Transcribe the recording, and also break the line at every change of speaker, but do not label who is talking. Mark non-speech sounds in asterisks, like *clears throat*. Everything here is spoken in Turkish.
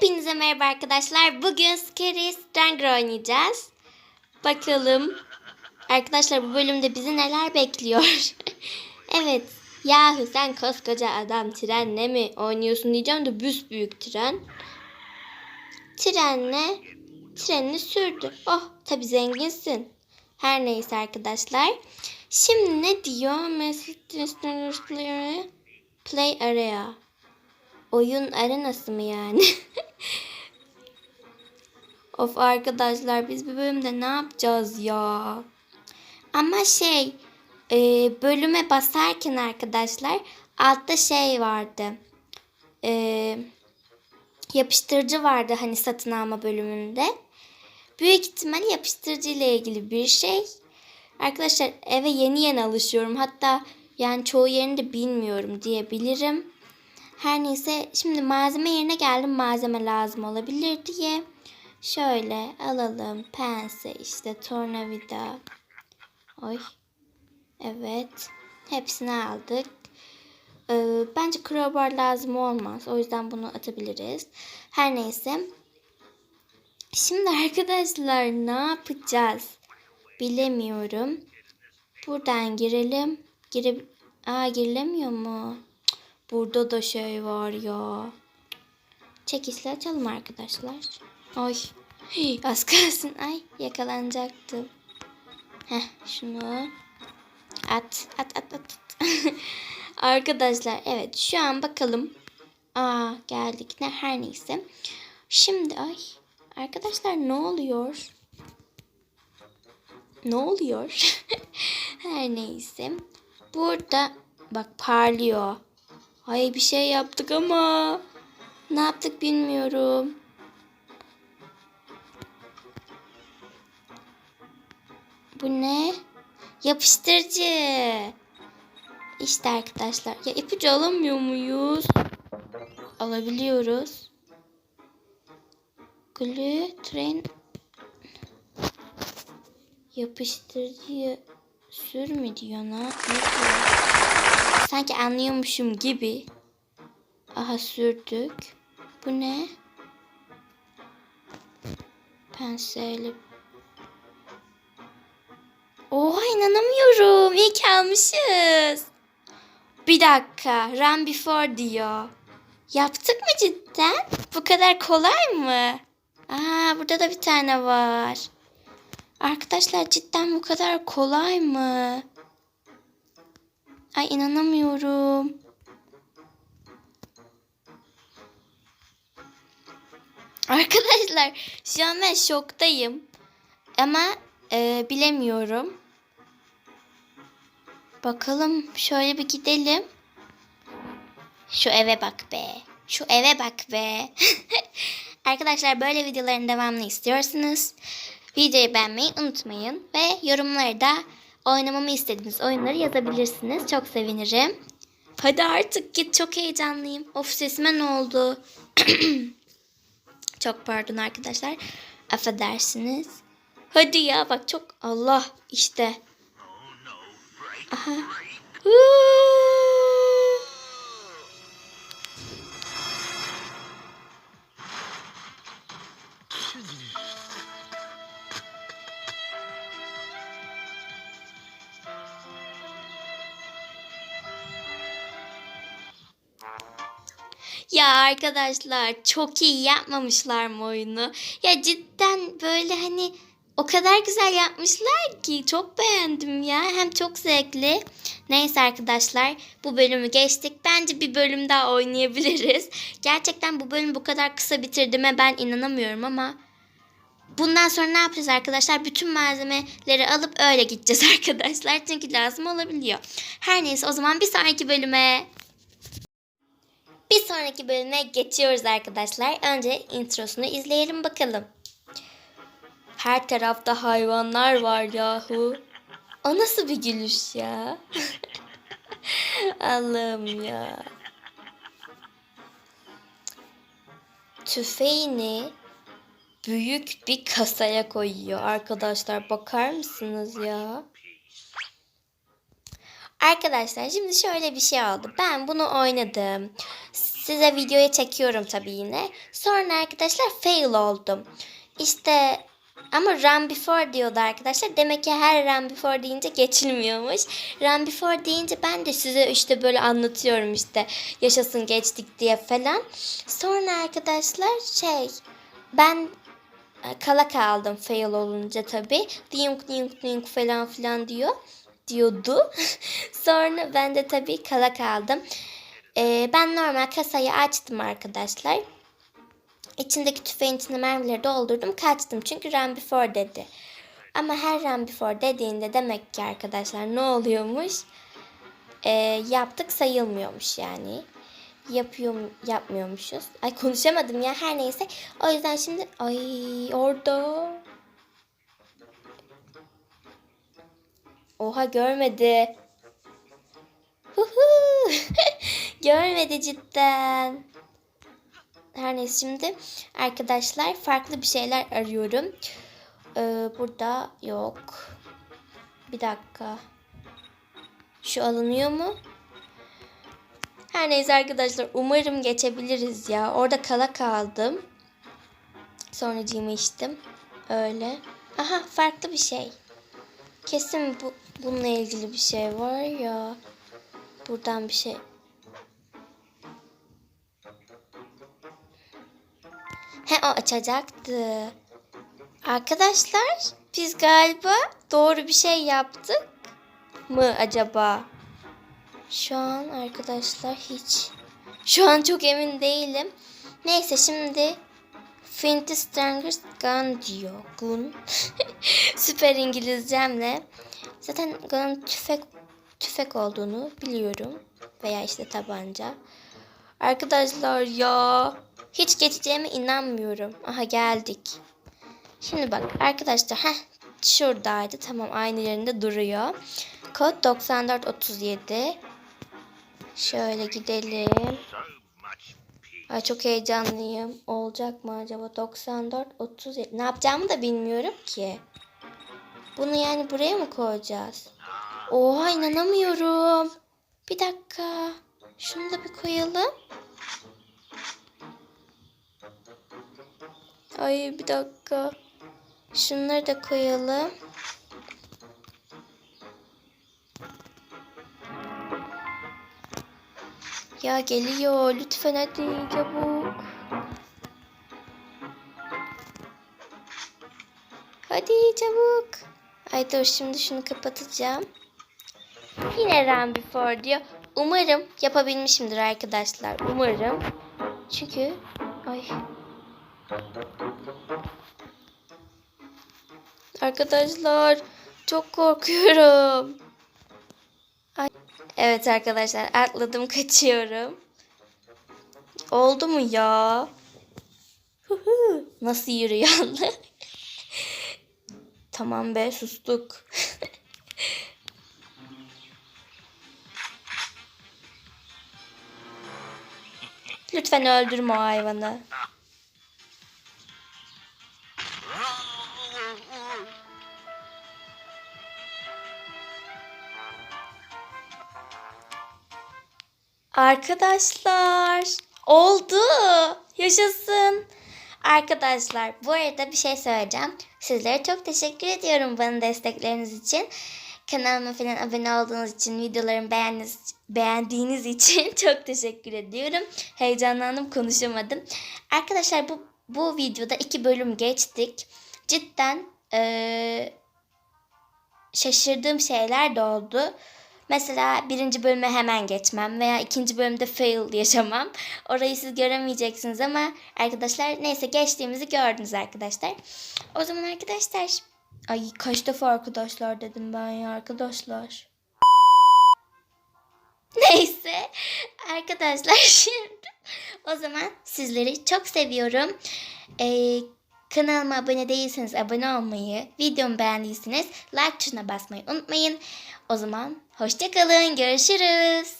Hepinize merhaba arkadaşlar. Bugün Scary Stranger oynayacağız. Bakalım. Arkadaşlar bu bölümde bizi neler bekliyor? *laughs* evet. Yahu sen koskoca adam trenle mi oynuyorsun diyeceğim de büyük tren. Trenle trenini sürdü. Oh tabi zenginsin. Her neyse arkadaşlar. Şimdi ne diyor? Play area. Oyun arenası mı yani? *laughs* of arkadaşlar biz bu bölümde ne yapacağız ya? Ama şey e, bölüme basarken arkadaşlar altta şey vardı. E, yapıştırıcı vardı hani satın alma bölümünde. Büyük ihtimal yapıştırıcı ile ilgili bir şey. Arkadaşlar eve yeni yeni alışıyorum. Hatta yani çoğu yerini de bilmiyorum diyebilirim. Her neyse şimdi malzeme yerine geldim. Malzeme lazım olabilir diye. Şöyle alalım. Pense işte tornavida. Oy. Evet. Hepsini aldık. Ee, bence crowbar lazım olmaz. O yüzden bunu atabiliriz. Her neyse. Şimdi arkadaşlar ne yapacağız? Bilemiyorum. Buradan girelim. Gire Aa girilemiyor mu? Burada da şey var ya. Çekişle açalım arkadaşlar. Ay. Hii, az kalsın. Ay yakalanacaktım. Heh şunu. At. At at at. *laughs* arkadaşlar evet şu an bakalım. Aa geldik. Ne her neyse. Şimdi ay. Arkadaşlar ne oluyor? Ne oluyor? *laughs* her neyse. Burada bak parlıyor. Ay bir şey yaptık ama ne yaptık bilmiyorum. Bu ne? Yapıştırıcı. İşte arkadaşlar. Ya ipucu alamıyor muyuz? Alabiliyoruz. Glue train yapıştırıcıyı sür mü diyor ne? Ne? Sanki anlıyormuşum gibi. Aha sürdük. Bu ne? Penseli. Oha inanamıyorum. İyi ki almışız. Bir dakika. Run before diyor. Yaptık mı cidden? Bu kadar kolay mı? Aa burada da bir tane var. Arkadaşlar cidden bu kadar kolay mı? Ay inanamıyorum. Arkadaşlar şu an ben şoktayım. Ama e, bilemiyorum. Bakalım şöyle bir gidelim. Şu eve bak be. Şu eve bak be. *laughs* Arkadaşlar böyle videoların devamını istiyorsanız videoyu beğenmeyi unutmayın. Ve yorumları da oynamamı istediğiniz oyunları yazabilirsiniz. Çok sevinirim. Hadi artık git çok heyecanlıyım. Of sesime ne oldu? *clears throat* çok pardon arkadaşlar. Affedersiniz. Hadi ya bak çok Allah işte. Aha. Huu. Ya arkadaşlar çok iyi yapmamışlar mı oyunu? Ya cidden böyle hani o kadar güzel yapmışlar ki çok beğendim ya. Hem çok zevkli. Neyse arkadaşlar bu bölümü geçtik. Bence bir bölüm daha oynayabiliriz. Gerçekten bu bölüm bu kadar kısa bitirdiğime ben inanamıyorum ama bundan sonra ne yapacağız arkadaşlar? Bütün malzemeleri alıp öyle gideceğiz *laughs* arkadaşlar. Çünkü lazım olabiliyor. Her neyse o zaman bir sonraki bölüme bir sonraki bölüme geçiyoruz arkadaşlar. Önce introsunu izleyelim bakalım. Her tarafta hayvanlar var yahu. O nasıl bir gülüş ya? *laughs* Allah'ım ya. Tüfeğini büyük bir kasaya koyuyor arkadaşlar. Bakar mısınız ya? Arkadaşlar şimdi şöyle bir şey oldu. Ben bunu oynadım. size videoya çekiyorum tabii yine. Sonra arkadaşlar fail oldum. İşte ama run before diyordu arkadaşlar. Demek ki her run before deyince geçilmiyormuş. Run before deyince ben de size işte böyle anlatıyorum işte yaşasın geçtik diye falan. Sonra arkadaşlar şey ben e, kala kaldım fail olunca tabii. Diyunk diyunk diyunk falan filan diyor. Diyordu. *laughs* Sonra ben de tabii kala kaldım. Ee, ben normal kasayı açtım arkadaşlar. İçindeki tüfeğin içine mermileri doldurdum kaçtım. Çünkü run before dedi. Ama her run before dediğinde demek ki arkadaşlar ne oluyormuş? Ee, yaptık sayılmıyormuş yani. Yapıyor yapmıyormuşuz. Ay konuşamadım ya her neyse. O yüzden şimdi ay orada. Oha görmedi. *laughs* Görmedi cidden. Her neyse şimdi arkadaşlar farklı bir şeyler arıyorum. Ee, burada yok. Bir dakika. Şu alınıyor mu? Her neyse arkadaşlar umarım geçebiliriz ya. Orada kala kaldım. Sonra cimi içtim. Öyle. Aha farklı bir şey. Kesin bu bununla ilgili bir şey var ya. Buradan bir şey. He o açacaktı. Arkadaşlar biz galiba doğru bir şey yaptık mı acaba? Şu an arkadaşlar hiç. Şu an çok emin değilim. Neyse şimdi Fenty Strongest Gun diyor. *laughs* Gun. Süper İngilizcemle. Zaten gun tüfek tüfek olduğunu biliyorum. Veya işte tabanca. Arkadaşlar ya hiç geçeceğime inanmıyorum. Aha geldik. Şimdi bak arkadaşlar heh, şuradaydı. Tamam aynı yerinde duruyor. Kod 9437. Şöyle gidelim. Ay çok heyecanlıyım. Olacak mı acaba? 94 37. Ne yapacağımı da bilmiyorum ki. Bunu yani buraya mı koyacağız? Oha inanamıyorum. Bir dakika. Şunu da bir koyalım. Ay bir dakika. Şunları da koyalım. Ya geliyor. Lütfen hadi çabuk. Hadi çabuk. Ay dur şimdi şunu kapatacağım. Yine run before diyor. Umarım yapabilmişimdir arkadaşlar. Umarım. Çünkü ay Arkadaşlar çok korkuyorum. Evet arkadaşlar atladım *laughs* kaçıyorum. Oldu mu ya? Nasıl yürüyor *laughs* Tamam be sustuk. *laughs* Lütfen öldürme o hayvanı. Arkadaşlar oldu. Yaşasın. Arkadaşlar bu arada bir şey söyleyeceğim. Sizlere çok teşekkür ediyorum bana destekleriniz için. Kanalıma falan abone olduğunuz için, videolarımı beğendiğiniz, beğendiğiniz için *laughs* çok teşekkür ediyorum. Heyecanlandım konuşamadım. Arkadaşlar bu, bu videoda iki bölüm geçtik. Cidden ee, şaşırdığım şeyler de oldu. Mesela birinci bölüme hemen geçmem veya ikinci bölümde fail yaşamam. Orayı siz göremeyeceksiniz ama arkadaşlar neyse geçtiğimizi gördünüz arkadaşlar. O zaman arkadaşlar ay kaç defa arkadaşlar dedim ben ya arkadaşlar. *laughs* Neyse arkadaşlar *laughs* şimdi o zaman sizleri çok seviyorum. Ee, kanalıma abone değilseniz abone olmayı, videomu beğendiyseniz like tuşuna basmayı unutmayın. O zaman hoşçakalın, görüşürüz.